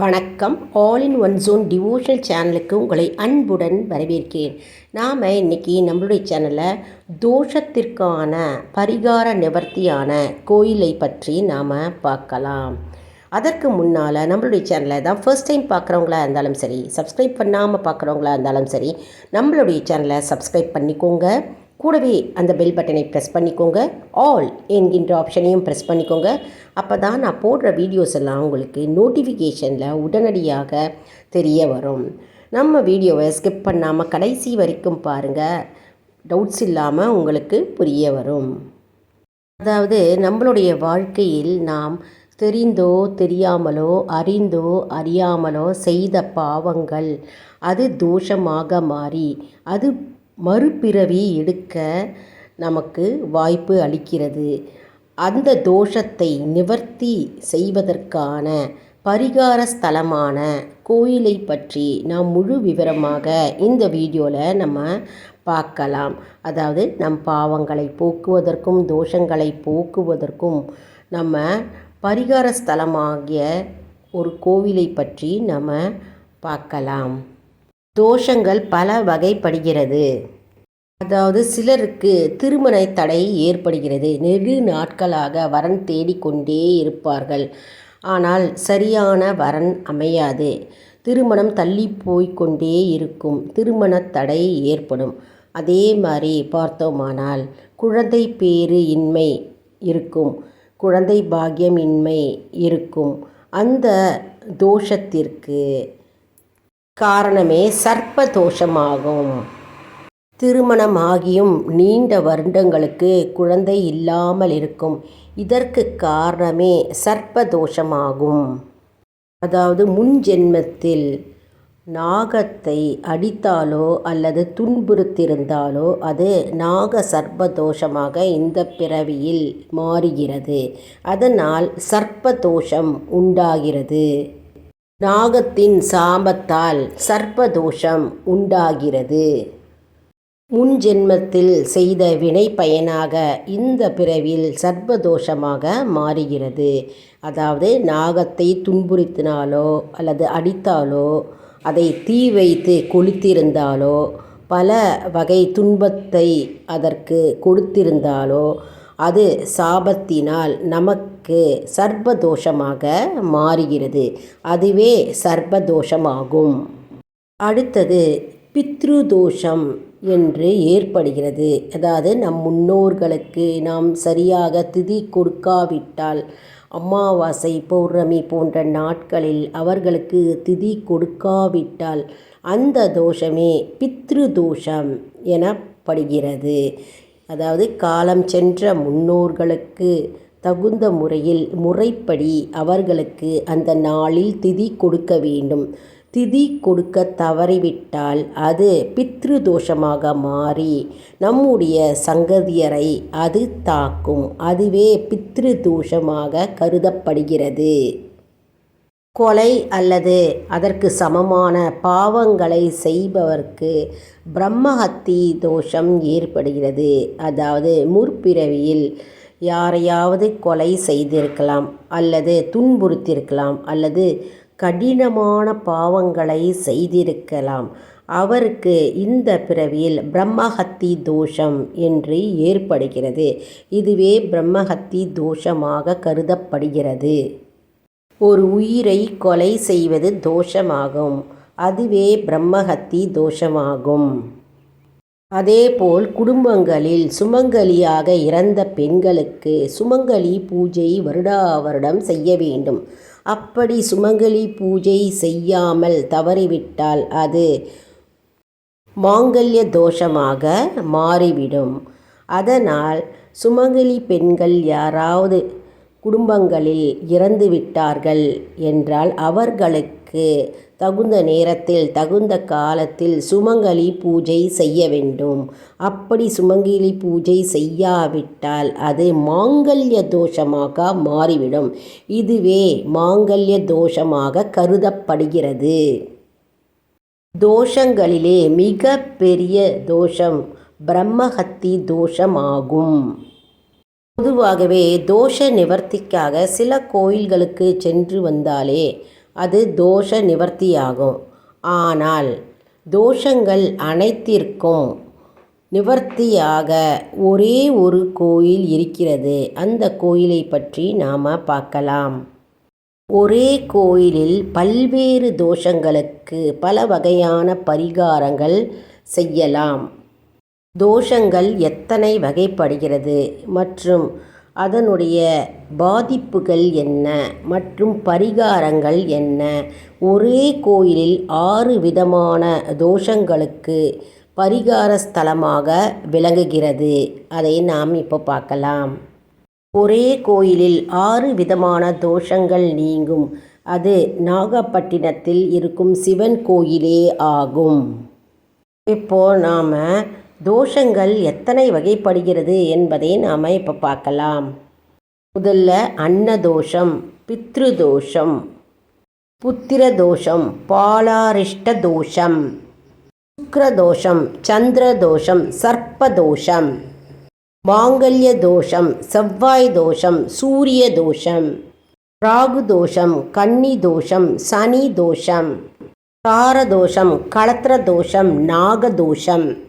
வணக்கம். All in one zone devotional சேனலுக்கு உங்களை அன்புடன் வரவேற்கிறேன். நாம் இன்றைக்கி நம்மளுடைய சேனலில் தோஷத்திற்கான பரிகார நிவர்த்தியான கோயிலை பற்றி நாம் பார்க்கலாம். அதற்கு முன்னால் நம்மளுடைய சேனலை தான் ஃபர்ஸ்ட் டைம் பார்க்குறவங்களா இருந்தாலும் சரி சப்ஸ்கிரைப் பண்ணாமல் பார்க்குறவங்களா இருந்தாலும் சரி நம்மளுடைய சேனலை சப்ஸ்கிரைப் பண்ணிக்கோங்க. கூடவே அந்த பெல் பட்டனை ப்ரெஸ் பண்ணிக்கோங்க. ஆல் என்கின்ற ஆப்ஷனையும் ப்ரெஸ் பண்ணிக்கோங்க. அப்போ தான் நான் போடுற வீடியோஸ் எல்லாம் உங்களுக்கு நோட்டிஃபிகேஷனில் உடனடியாக தெரிய வரும். நம்ம வீடியோவை ஸ்கிப் பண்ணாமல் கடைசி வரைக்கும் பாருங்கள் டவுட்ஸ் இல்லாமல் உங்களுக்கு புரிய வரும். அதாவது நம்மளுடைய வாழ்க்கையில் நாம் தெரிந்தோ தெரியாமலோ அறிந்தோ அறியாமலோ செய்த பாவங்கள் அது தோஷமாக மாறி அது மறுபிறவி எடுக்க நமக்கு வாய்ப்பு அளிக்கிறது. அந்த தோஷத்தை நிவர்த்தி செய்வதற்கான பரிகார ஸ்தலமான கோயிலை பற்றி நாம் முழு விவரமாக இந்த வீடியோவில் நம்ம பார்க்கலாம். அதாவது நம் பாவங்களை போக்குவதற்கும் தோஷங்களை போக்குவதற்கும் நம்ம பரிகார ஸ்தலமாகிய ஒரு கோவிலை பற்றி நம்ம பார்க்கலாம். தோஷங்கள் பல வகைப்படுகிறது. அதாவது சிலருக்கு திருமண தடை ஏற்படுகிறது. நெடு நாட்களாக வரன் தேடிக்கொண்டே இருப்பார்கள். ஆனால் சரியான வரன் அமையாது. திருமணம் தள்ளி போய்க்கொண்டே இருக்கும். திருமண தடை ஏற்படும். அதே மாதிரி பார்த்தோமானால் குழந்தை பேறு இன்மை இருக்கும். குழந்தை பாக்கியம் இன்மை இருக்கும். அந்த தோஷத்திற்கு காரணமே சர்ப்ப தோஷமாகும் திருமணமாகியும் நீண்ட வருடங்களுக்கு குழந்தை இல்லாமல் இருக்கும். இதற்கு காரணமே சர்ப்ப தோஷமாகும் அதாவது முன் ஜென்மத்தில் நாகத்தை அடித்தாலோ அல்லது துன்புறுத்திருந்தாலோ அது நாக சர்ப்ப தோஷமாக இந்த பிறவியில் மாறுகிறது. அதனால் சர்ப்ப தோஷம் உண்டாகிறது. நாகத்தின் சாபத்தால் சர்ப்பதோஷம் உண்டாகிறது. முன் ஜென்மத்தில் செய்த வினை பயனாக இந்த பிறவில் சர்ப்பதோஷமாக மாறுகிறது. அதாவது நாகத்தை துன்புறுத்தினாலோ அல்லது அடித்தாலோ அதை தீ வைத்து கொளுத்திருந்தாலோ பல வகை துன்பத்தை அதற்கு கொடுத்திருந்தாலோ அது சாபத்தினால் நமக்கு சர்ப்பதோஷமாக மாறுகிறது. அதுவே சர்ப்பதோஷமாகும். அடுத்தது பித்ரு தோஷம் என்று ஏற்படுகிறது. அதாவது நம் முன்னோர்களுக்கு நாம் சரியாக திதி கொடுக்காவிட்டால் அமாவாசை பௌர்ணமி போன்ற நாட்களில் அவர்களுக்கு திதி கொடுக்காவிட்டால் அந்த தோஷமே பித்ரு தோஷம் எனப்படுகிறது. அதாவது காலம் சென்ற முன்னோர்களுக்கு தகுந்த முறையில் முறைப்படி அவர்களுக்கு அந்த நாளில் திதி கொடுக்க வேண்டும். திதி கொடுக்க தவறிவிட்டால் அது பித்ரு தோஷமாக மாறி நம்முடைய சங்கதியரை அது தாக்கும். அதுவே பித்ரு தோஷமாக கருதப்படுகிறது. கொலை அல்லது அதற்கு சமமான பாவங்களை செய்பவர்க்கு பிரம்மஹத்தி தோஷம் ஏற்படுகிறது. அதாவது முற்பிறவியில் யாரையாவது கொலை செய்திருக்கலாம் அல்லது துன்புறுத்தியிருக்கலாம் அல்லது கடினமான பாவங்களை செய்திருக்கலாம். அவருக்கு இந்த பிறவியில் பிரம்மஹத்தி தோஷம் என்று ஏற்படுகிறது. இதுவே பிரம்மஹத்தி தோஷமாக கருதப்படுகிறது. ஒரு உயிரை கொலை செய்வது தோஷமாகும். அதுவே பிரம்மஹத்தி தோஷமாகும். அதேபோல் குடும்பங்களில் சுமங்கலியாக இறந்த பெண்களுக்கு சுமங்கலி பூஜை வருடா வருடம் செய்ய வேண்டும். அப்படி சுமங்கலி பூஜை செய்யாமல் தவறிவிட்டால் அது மாங்கல்ய தோஷமாக மாறிவிடும். அதனால் சுமங்கலி பெண்கள் யாராவது குடும்பங்களில் இறந்து விட்டார்கள் என்றால் அவர்களுக்கு தகுந்த நேரத்தில் தகுந்த காலத்தில் சுமங்கலி பூஜை செய்ய வேண்டும். அப்படி சுமங்கலி பூஜை செய்யாவிட்டால் அது மாங்கல்ய தோஷமாக மாறிவிடும். இதுவே மாங்கல்ய தோஷமாக கருதப்படுகிறது. தோஷங்களிலே மிக பெரிய தோஷம் பிரம்மஹத்தி தோஷமாகும். பொதுவாகவே தோஷ நிவர்த்திக்காக சில கோயில்களுக்கு சென்று வந்தாலே அது தோஷ நிவர்த்தியாகும் ஆனால் தோஷங்கள் அனைத்திற்கும் நிவர்த்தியாக ஒரே ஒரு கோயில் இருக்கிறது. அந்த கோயிலை பற்றி நாம் பார்க்கலாம். ஒரே கோயிலில் பல்வேறு தோஷங்களுக்கு பல வகையான பரிகாரங்கள் செய்யலாம். தோஷங்கள் எத்தனை வகைப்படுகிறது மற்றும் அதனுடைய பாதிப்புகள் என்ன மற்றும் பரிகாரங்கள் என்ன? ஒரே கோயிலில் ஆறு விதமான தோஷங்களுக்கு பரிகார ஸ்தலமாக விளங்குகிறது. அதை நாம் இப்போ பார்க்கலாம். ஒரே கோயிலில் ஆறு விதமான தோஷங்கள் நீங்கும். அது நாகப்பட்டினத்தில் இருக்கும் சிவன் கோயிலே ஆகும். இப்போ நாம் தோஷங்கள் எத்தனை வகைப்படுகிறது என்பதை நாம் இப்போ பார்க்கலாம். முதல்ல அன்னதோஷம் பித்ரு தோஷம் புத்திர தோஷம் பாலாரிஷ்ட தோஷம் சுக்ரதோஷம் சந்திரதோஷம் சர்ப்பதோஷம் மாங்கல்ய தோஷம் செவ்வாய் தோஷம் சூரிய தோஷம் ராகு தோஷம் கன்னி தோஷம் சனி தோஷம் காரதோஷம் களத்திர தோஷம் நாகதோஷம்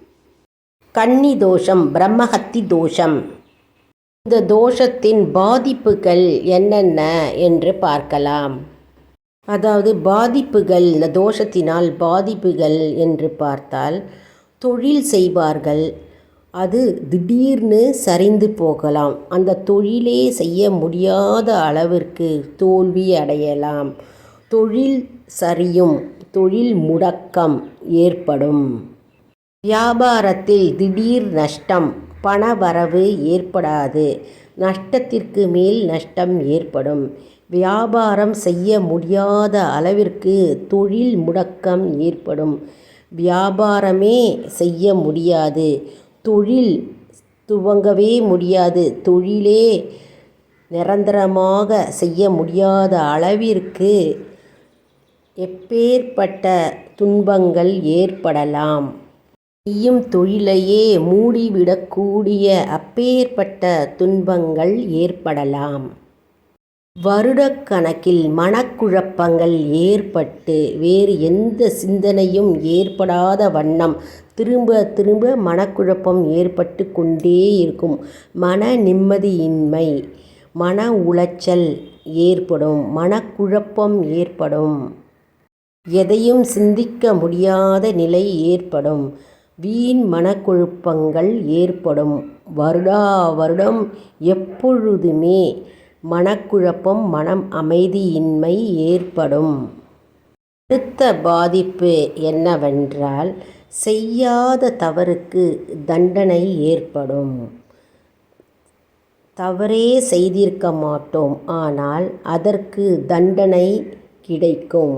கன்னி தோஷம் பிரம்மஹத்தி தோஷம். இந்த தோஷத்தின் பாதிப்புகள் என்னென்ன என்று பார்க்கலாம். அதாவது பாதிப்புகள் இந்த தோஷத்தினால் பாதிப்புகள் என்று பார்த்தால் தொழில் செய்வார்கள். அது திடீர்னு சரிந்து போகலாம். அந்த தொழிலே செய்ய முடியாத அளவிற்கு தோல்வி அடையலாம். தொழில் சரியும் தொழில் முடக்கம் ஏற்படும். வியாபாரத்தில் திடீர் நஷ்டம் பணவரவு ஏற்படாது. நஷ்டத்திற்கு மேல் நஷ்டம் ஏற்படும். வியாபாரம் செய்ய முடியாத அளவிற்கு தொழில் முடக்கம் ஏற்படும். வியாபாரமே செய்ய முடியாது. தொழில் துவங்கவே முடியாது. தொழிலே நிரந்தரமாக செய்ய முடியாத அளவிற்கு எப்பேற்பட்ட துன்பங்கள் ஏற்படலாம். செய்யும் தொழிலையே மூடிவிடக்கூடிய அப்பேற்பட்ட துன்பங்கள் ஏற்படலாம். வருடக்கணக்கில் மனக்குழப்பங்கள் ஏற்பட்டு வேறு எந்த சிந்தனையும் ஏற்படாத வண்ணம் திரும்ப திரும்ப மனக்குழப்பம் ஏற்பட்டு கொண்டே இருக்கும். மன நிம்மதியின்மை மன உளைச்சல் ஏற்படும் மனக்குழப்பம் ஏற்படும். எதையும் சிந்திக்க முடியாத நிலை ஏற்படும். வீண் மனக்குழப்பங்கள் ஏற்படும். வருடா வருடம் எப்பொழுதுமே மனக்குழப்பம் மனம் அமைதியின்மை ஏற்படும். அடுத்த பாதிப்பு என்னவென்றால் செய்யாத தவறுக்கு தண்டனை ஏற்படும். தவறே செய்திருக்க மாட்டோம். ஆனால் அதற்கு தண்டனை கிடைக்கும்.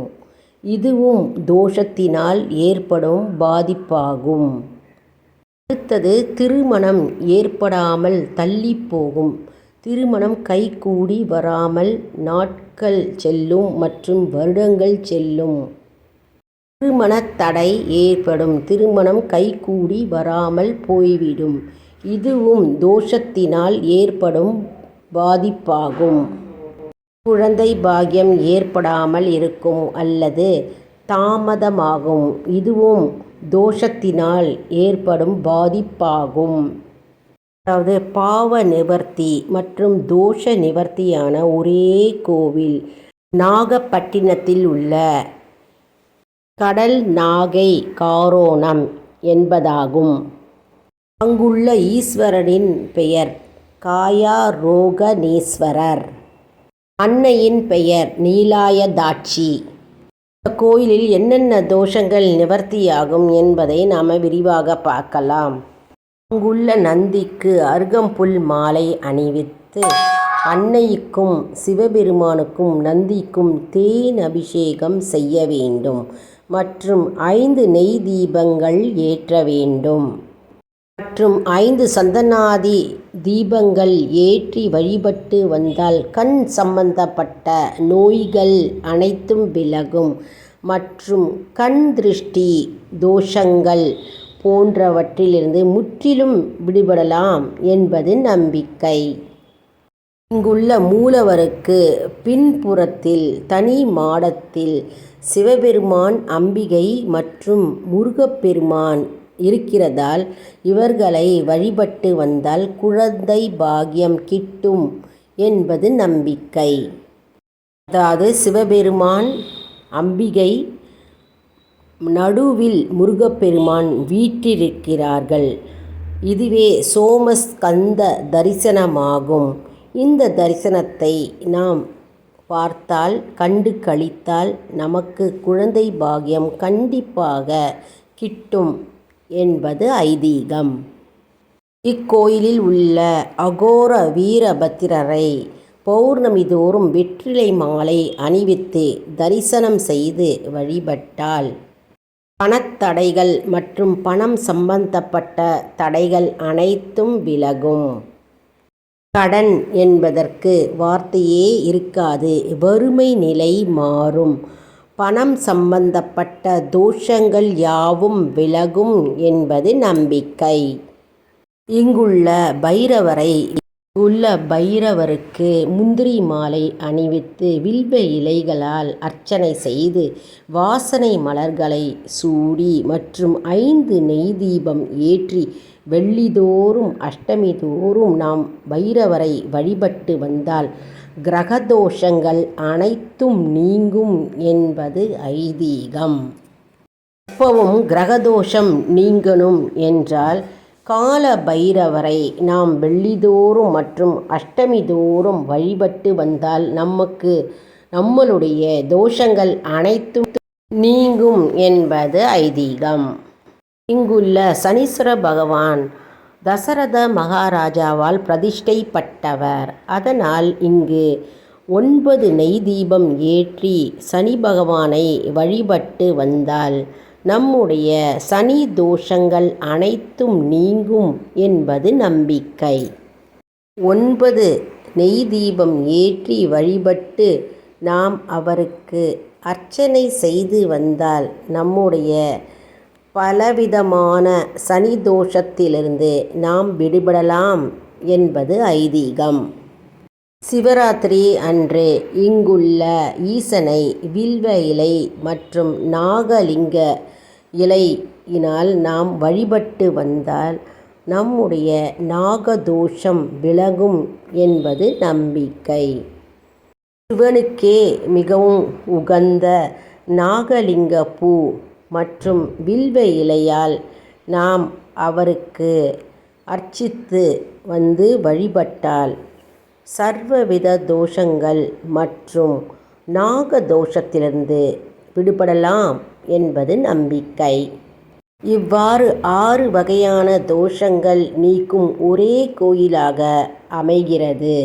இதுவும் தோஷத்தினால் ஏற்படும் பாதிப்பாகும். அடுத்தது திருமணம் ஏற்படாமல் தள்ளி போகும். திருமணம் கைகூடி வராமல் நாட்கள் செல்லும் மற்றும் வருடங்கள் செல்லும். திருமண தடை ஏற்படும். திருமணம் கைகூடி வராமல் போய்விடும். இதுவும் தோஷத்தினால் ஏற்படும் பாதிப்பாகும். குழந்தை பாக்கியம் ஏற்படாமல் இருக்கும் அல்லது தாமதமாகும். இதுவும் தோஷத்தினால் ஏற்படும் பாதிப்பாகும். அதாவது பாவ நிவர்த்தி மற்றும் தோஷ நிவர்த்தியான ஒரே கோவில் நாகப்பட்டினத்தில் உள்ள கடல் நாகை காரோணம் என்பதாகும். அங்குள்ள ஈஸ்வரனின் பெயர் காயாரோகனேஸ்வரர் அன்னையின் பெயர் நீலாயதாட்சி. இந்த கோயிலில் என்னென்ன தோஷங்கள் நிவர்த்தியாகும் என்பதை நாம் விரிவாக பார்க்கலாம். அங்குள்ள நந்திக்கு அருகம்புல் மாலை அணிவித்து அன்னைக்கும் சிவபெருமானுக்கும் நந்திக்கும் தேன் அபிஷேகம் செய்ய வேண்டும் மற்றும் ஐந்து நெய் தீபங்கள் ஏற்ற வேண்டும். மற்றும் ஐந்து சந்தனாதி தீபங்கள் ஏற்றி வழிபட்டு வந்தால் கண் சம்பந்தப்பட்ட நோய்கள் அனைத்தும் விலகும். மற்றும் கண் திருஷ்டி தோஷங்கள் போன்றவற்றிலிருந்து முற்றிலும் விடுபடலாம் என்பது நம்பிக்கை. இங்குள்ள மூலவருக்கு பின்புறத்தில் தனி மாடத்தில் சிவபெருமான் அம்பிகை மற்றும் முருகப்பெருமான் இருக்கிறதால் இவர்களை வழிபட்டு வந்தால் குழந்தை பாக்கியம் கிட்டும் என்பது நம்பிக்கை. அதாவது சிவபெருமான் அம்பிகை நடுவில் முருகப்பெருமான் வீற்றிருக்கிறார்கள். இதுவே சோமஸ்கந்த தரிசனமாகும். இந்த தரிசனத்தை நாம் பார்த்தால் கண்டு கழித்தால் நமக்கு குழந்தை பாகியம் கண்டிப்பாக கிட்டும். என்பது ஐதீகம். இக்கோயிலில் உள்ள அகோர வீரபத்திரரை பௌர்ணமி தோறும் வெற்றிலை மாலை அணிவித்து தரிசனம் செய்து வழிபட்டால் பணத்தடைகள் மற்றும் பணம் சம்பந்தப்பட்ட தடைகள் அனைத்தும் விலகும். கடன் என்பதற்கு வார்த்தையே இருக்காது. வறுமை நிலை மாறும். பணம் சம்பந்தப்பட்ட தோஷங்கள் யாவும் விலகும் என்பது நம்பிக்கை. இங்குள்ள பைரவரை உள்ள பைரவருக்கு முந்திரி மாலை அணிவித்து வில்வ இலைகளால் அர்ச்சனை செய்து வாசனை மலர்களை சூடி மற்றும் ஐந்து நெய் தீபம் ஏற்றி வெள்ளிதோறும் அஷ்டமி தோறும் நாம் பைரவரை வழிபட்டு வந்தால் கிரகதோஷங்கள் அனைத்தும் நீங்கும் என்பது ஐதீகம். எப்பவும் கிரகதோஷம் நீங்கணும் என்றால் கால பைரவரை நாம் வெள்ளிதோறும் மற்றும் அஷ்டமி தோறும் வழிபட்டு வந்தால் நமக்கு நம்மளுடைய தோஷங்கள் அனைத்தும் நீங்கும் என்பது ஐதீகம். இங்குள்ள சனீஸ்வர பகவான் தசரத மகாராஜாவால் பிரதிஷ்டைப்பட்டவர். அதனால் இங்கு ஒன்பது நெய் தீபம் ஏற்றி சனி பகவானை வழிபட்டு வந்தால் நம்முடைய சனி தோஷங்கள் அனைத்தும் நீங்கும் என்பது நம்பிக்கை. ஒன்பது நெய் தீபம் ஏற்றி வழிபட்டு நாம் அவருக்கு அர்ச்சனை செய்து வந்தால் நம்முடைய பலவிதமான சனி தோஷத்திலிருந்து நாம் விடுபடலாம் என்பது ஐதீகம். சிவராத்திரி அன்று இங்குள்ள ஈசனை வில்வ இலை மற்றும் நாகலிங்க இலையினால் நாம் வழிபட்டு வந்தால் நம்முடைய நாகதோஷம் விலகும் என்பது நம்பிக்கை. சிவனுக்கே மிகவும் உகந்த நாகலிங்க பூ மற்றும் வில்வ இலையால் நாம் அவருக்கு அர்ச்சித்து வந்து வழிபட்டால் சர்வவித தோஷங்கள் மற்றும் நாக தோஷத்திலிருந்து விடுபடலாம் என்பது நம்பிக்கை. இவ்வாறு ஆறு வகையான தோஷங்கள் நீக்கும் ஒரே கோயிலாக அமைகிறது.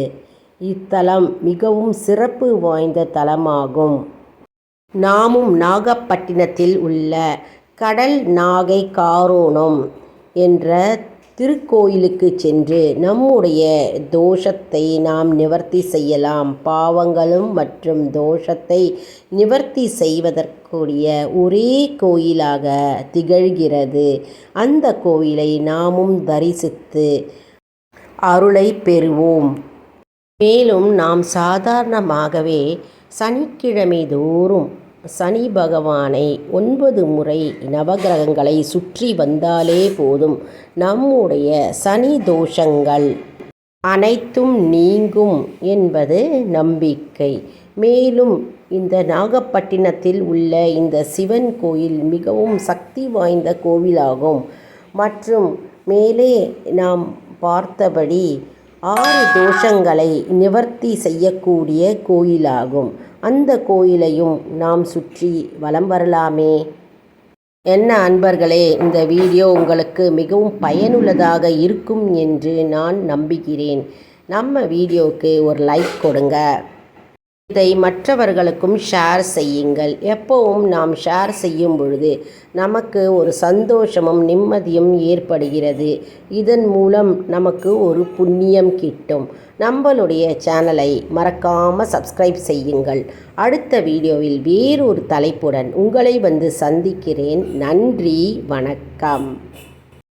இத்தலம் மிகவும் சிறப்பு வாய்ந்த தலமாகும். நாமும் நாகப்பட்டினத்தில் உள்ள கடல் நாகை காரோணம் என்ற திருக்கோயிலுக்கு சென்று நம்முடைய தோஷத்தை நாம் நிவர்த்தி செய்யலாம். பாவங்களும் மற்றும் தோஷத்தை நிவர்த்தி செய்வதற்குரிய ஒரே கோயிலாக திகழ்கிறது. அந்த கோயிலை நாமும் தரிசித்து அருளை பெறுவோம். மேலும் நாம் சாதாரணமாகவே சனிக்கிழமை தோறும் சனி பகவானை ஒன்பது முறை நவகிரகங்களை சுற்றி வந்தாலே போதும். நம்முடைய சனி தோஷங்கள் அனைத்தும் நீங்கும் என்பது நம்பிக்கை. மேலும் இந்த நாகப்பட்டினத்தில் உள்ள இந்த சிவன் கோயில் மிகவும் சக்தி வாய்ந்த கோவிலாகும். மற்றும் மேலே நாம் பார்த்தபடி ஆறு தோஷங்களை நிவர்த்தி செய்யக்கூடிய கோயிலாகும். அந்த கோயிலையும் நாம் சுற்றி வலம் வரலாமே. என்ன அன்பர்களே இந்த வீடியோ உங்களுக்கு மிகவும் பயனுள்ளதாக இருக்கும் என்று நான் நம்புகிறேன். நம்ம வீடியோவுக்கு ஒரு லைக் கொடுங்க. இதை மற்றவர்களுக்கும் ஷேர் செய்யுங்கள். எப்பவும் நாம் ஷேர் செய்யும் பொழுது நமக்கு ஒரு சந்தோஷமும் நிம்மதியும் ஏற்படுகிறது. இதன் மூலம் நமக்கு ஒரு புண்ணியம் கிட்டும். நம்மளுடைய சேனலை மறக்காமல் சப்ஸ்கிரைப் செய்யுங்கள். அடுத்த வீடியோவில் வேறொரு தலைப்புடன் உங்களை வந்து சந்திக்கிறேன். நன்றி வணக்கம்.